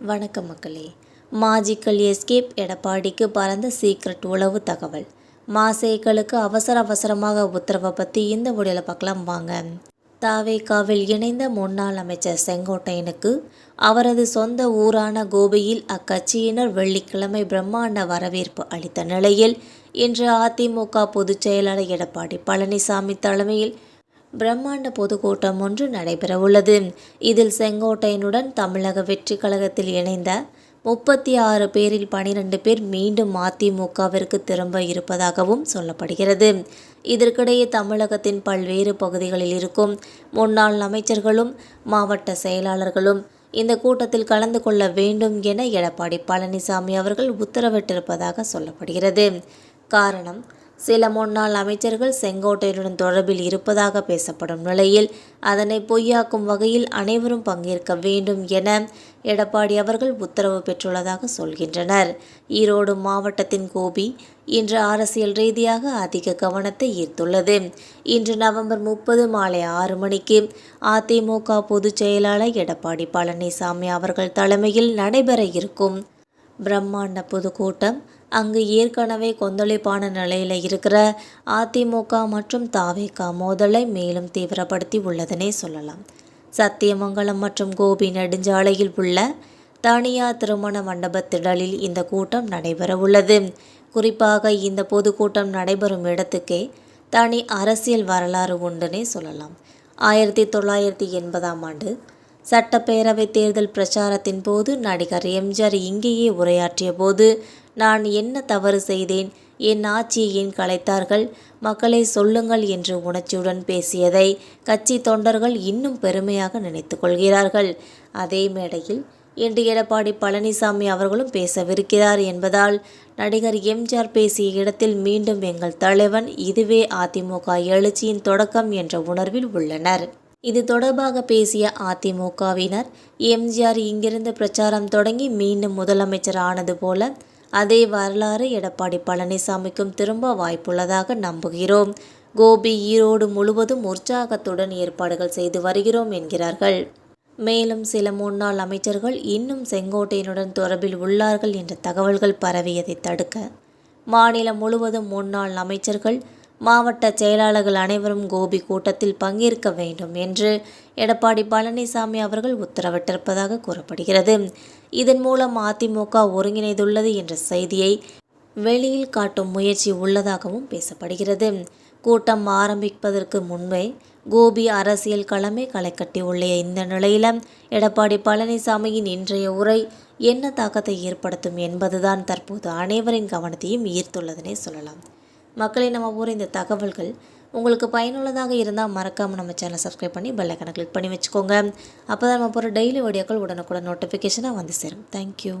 வணக்கம் மக்களே. மாஜிக்கல் எஸ்கேப் எடப்பாடிக்கு பறந்த சீக்ரெட் உளவு தகவல். மாசேக்களுக்கு அவசர அவசரமாக உத்தரவை பற்றி இந்த வீடியோவில் பார்க்கலாம் வாங்க. தாவேகாவில் இணைந்த முன்னாள் அமைச்சர் செங்கோட்டையனுக்கு அவரது சொந்த ஊரான கோபியில் அக்கட்சியினர் வெள்ளிக்கிழமை பிரம்மாண்ட வரவேற்பு அளித்த நிலையில் இன்று அதிமுக பொதுச் செயலாளர் எடப்பாடி பழனிசாமி தலைமையில் பிரம்மாண்ட பொதுக்கூட்டம் ஒன்று நடைபெறவுள்ளது. இதில் செங்கோட்டையனுடன் தமிழக வெற்றி கழகத்தில் இணைந்த முப்பத்தி ஆறு பேரில் பனிரெண்டு பேர் மீண்டும் அதிமுகவிற்கு திரும்ப இருப்பதாகவும் சொல்லப்படுகிறது. இதற்கிடையே தமிழகத்தின் பல்வேறு பகுதிகளில் இருக்கும் முன்னாள் அமைச்சர்களும் மாவட்ட செயலாளர்களும் இந்த கூட்டத்தில் கலந்து கொள்ள வேண்டும் என எடப்பாடி பழனிசாமி அவர்கள் உத்தரவிட்டிருப்பதாக சொல்லப்படுகிறது. காரணம் சில முன்னாள் அமைச்சர்கள் செங்கோட்டையுடன் தொடர்பில் இருப்பதாக பேசப்படும் நிலையில் அதனை பொய்யாக்கும் வகையில் அனைவரும் பங்கேற்க வேண்டும் என எடப்பாடி அவர்கள் உத்தரவு பெற்றுள்ளதாக சொல்கின்றனர். ஈரோடு மாவட்டத்தின் கோபி இன்று அரசியல் ரீதியாக அதிக கவனத்தை ஈர்த்துள்ளது. இன்று நவம்பர் முப்பது மாலை ஆறு மணிக்கு அதிமுக பொதுச் செயலாளர் எடப்பாடி பழனிசாமி அவர்கள் தலைமையில் நடைபெற இருக்கும் பிரம்மாண்ட பொதுக்கூட்டம். அங்கு ஏற்கனவே கொந்தளிப்பான நிலையில் இருக்கிற அதிமுக மற்றும் தாவேகா மோதலை மேலும் தீவிரப்படுத்தி உள்ளதனே சொல்லலாம். சத்தியமங்கலம் மற்றும் கோபி நெடுஞ்சாலையில் உள்ள தனியார் திருமண மண்டபத்திடலில் இந்த கூட்டம் நடைபெற உள்ளது. குறிப்பாக இந்த பொதுக்கூட்டம் நடைபெறும் இடத்துக்கே தனி அரசியல் வரலாறு உண்டுனே சொல்லலாம். ஆயிரத்தி தொள்ளாயிரத்தி எண்பதாம் ஆண்டு சட்டப்பேரவை தேர்தல் பிரச்சாரத்தின் போது நடிகர் எம்ஜிஆர் இங்கேயே உரையாற்றிய போது நான் என்ன தவறு செய்தேன்? என் ஆட்சியை ஏன் கலைத்தார்கள்? மக்களை சொல்லுங்கள் என்று உணர்ச்சியுடன் பேசியதை கட்சி தொண்டர்கள் இன்னும் பெருமையாக நினைத்து கொள்கிறார்கள். அதே மேடையில் இன்று எடப்பாடி பழனிசாமி அவர்களும் பேசவிருக்கிறார் என்பதால் நடிகர் எம்ஜிஆர் பேசிய இடத்தில் மீண்டும் எங்கள் தலைவன் இதுவே அதிமுக எழுச்சியின் தொடக்கம் என்ற உணர்வில் உள்ளனர். இது தொடர்பாக பேசிய அதிமுகவினர் எம்ஜிஆர் இங்கிருந்து பிரச்சாரம் தொடங்கி மீண்டும் முதலமைச்சர் ஆனது போல அதே வரலாறு எடப்பாடி பழனிசாமிக்கும் திரும்ப வாய்ப்புள்ளதாக நம்புகிறோம். கோபி ஈரோடு முழுவதும் உற்சாகத்துடன் ஏற்பாடுகள் செய்து வருகிறோம் என்கிறார்கள். மேலும் சில முன்னாள் அமைச்சர்கள் இன்னும் செங்கோட்டையனுடன் தொடர்பில் உள்ளார்கள் என்ற தகவல்கள் பரவியதை தடுக்க மாநிலம் முழுவதும் முன்னாள் அமைச்சர்கள் மாவட்ட செயலாளர்கள் அனைவரும் கோபி கூட்டத்தில் பங்கேற்க வேண்டும் என்று எடப்பாடி பழனிசாமி அவர்கள் உத்தரவிட்டிருப்பதாக கூறப்படுகிறது. இதன் மூலம் அதிமுக ஒருங்கிணைந்துள்ளது என்ற செய்தியை வெளியில் காட்டும் முயற்சி உள்ளதாகவும் பேசப்படுகிறது. கூட்டம் ஆரம்பிப்பதற்கு முன்பே கோபி அரசியல் களமே களைக்கட்டி உள்ள. இந்த நிலையில எடப்பாடி பழனிசாமியின் இன்றைய உரை என்ன தாக்கத்தை ஏற்படுத்தும் என்பதுதான் தற்போது அனைவரின் கவனத்தையும் ஈர்த்துள்ளதனே சொல்லலாம். மக்களை நம்ம ஊர் இந்த தகவல்கள் உங்களுக்கு பயனுள்ளதாக இருந்தால் மறக்காமல் நம்ம சேனலை சப்ஸ்கிரைப் பண்ணி பெல்லைக்கனை கிளிக் பண்ணி வச்சுக்கோங்க. அப்போ தான் நம்ம போகிற டெய்லி வீடியோக்கள் உடனுக்குடன் நோட்டிஃபிகேஷனாக வந்து சேரும். தேங்க்யூ